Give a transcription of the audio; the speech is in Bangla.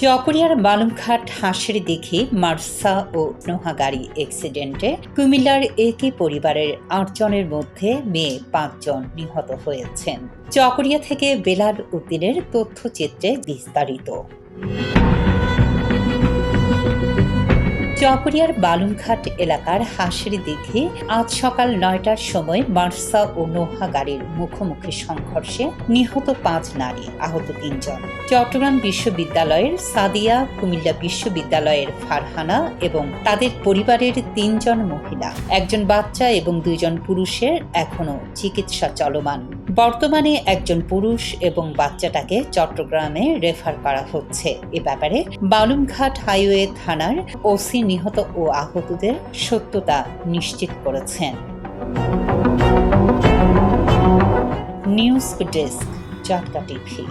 চকরিয়ার বালুমঘাট হাঁসের দিঘি, মার্সা ও নোহা গাড়ি অ্যাক্সিডেন্টে কুমিল্লার একই পরিবারের আটজনের মধ্যে মেয়ে পাঁচজন নিহত হয়েছেন। চকরিয়া থেকে বেলাল উদ্দিনের তথ্যচিত্রে বিস্তারিত। চকরিয়ার বালুরঘাট এলাকার হাঁসের দিঘি আজ সকাল নয়টার সময় মার্সা ও নোহা গাড়ির মুখোমুখি সংঘর্ষে নিহত পাঁচ নারী, আহত তিনজন। চট্টগ্রাম বিশ্ববিদ্যালয়ের সাদিয়া কুমিল্লা বিশ্ববিদ্যালয়ের ফারহানা এবং তাদের পরিবারের তিনজন মহিলা, একজন বাচ্চা এবং দুইজন পুরুষের এখনও চিকিৎসা চলমান। বর্তমানে একজন পুরুষ এবং বাচ্চাটাকে চট্টগ্রামে রেফার করা হচ্ছে। এ ব্যাপারে বালুমঘাট হাইওয়ে থানার ওসি নিহত ও আহতদের সত্যতা নিশ্চিত করেছেন। নিউজ ডেস্ক চারটা টিভি